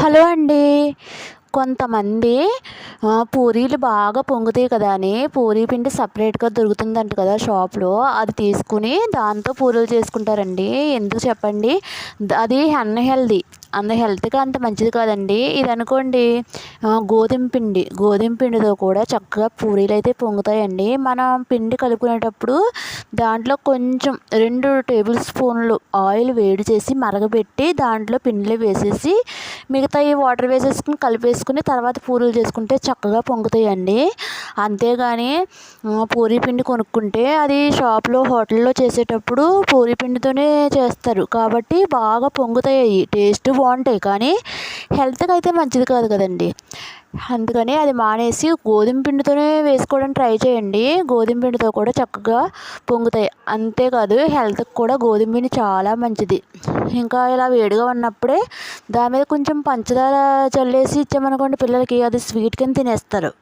Hello అండి. కొంతమంది పూరీలు బాగా పొంగుతాయి కదా అని పూరీ పిండి సపరేట్గా దొరుకుతుందంట కదా షాప్లో అది తీసుకుని దాంతో పూరీలు చేసుకుంటారండి. ఎందుకు చెప్పండి? అది అన్హెల్దీ అంత హెల్త్కి అంత మంచిది కాదండి. ఇది అనుకోండి గోధుమ పిండి. గోధుమ పిండితో కూడా చక్కగా పూరీలు అయితే పొంగుతాయండి. మనం పిండి కలుపుకునేటప్పుడు దాంట్లో కొంచెం రెండు టేబుల్ స్పూన్లు ఆయిల్ వేడి చేసి మరగబెట్టి దాంట్లో పిండిలో వేసేసి మిగతా ఈ వాటర్ వేసేసుకుని కలిపేసుకుని తర్వాత పూరీలు చేసుకుంటే చక్కగా పొంగుతాయండి. అంతేగాని పూరీ పిండి కొనుక్కుంటే అది షాప్లో హోటల్లో చేసేటప్పుడు పూరీ పిండితోనే చేస్తారు. కాబట్టి బాగా పొంగుతాయి టేస్ట్ బాగుంటాయి. కానీ హెల్త్కి అయితే మంచిది కాదు కదండి. అందుకని అది మానేసి గోధుమ పిండితోనే వేసుకోవడానికి ట్రై చేయండి. గోధుమ పిండితో కూడా చక్కగా పొంగుతాయి. అంతేకాదు హెల్త్కి కూడా గోధుమ పిండి చాలా మంచిది. ఇంకా ఇలా వేడిగా ఉన్నప్పుడే దాని మీద కొంచెం పంచదార చల్లేసి ఇచ్చామనుకోండి పిల్లలకి అది స్వీట్ కింద తినేస్తారు.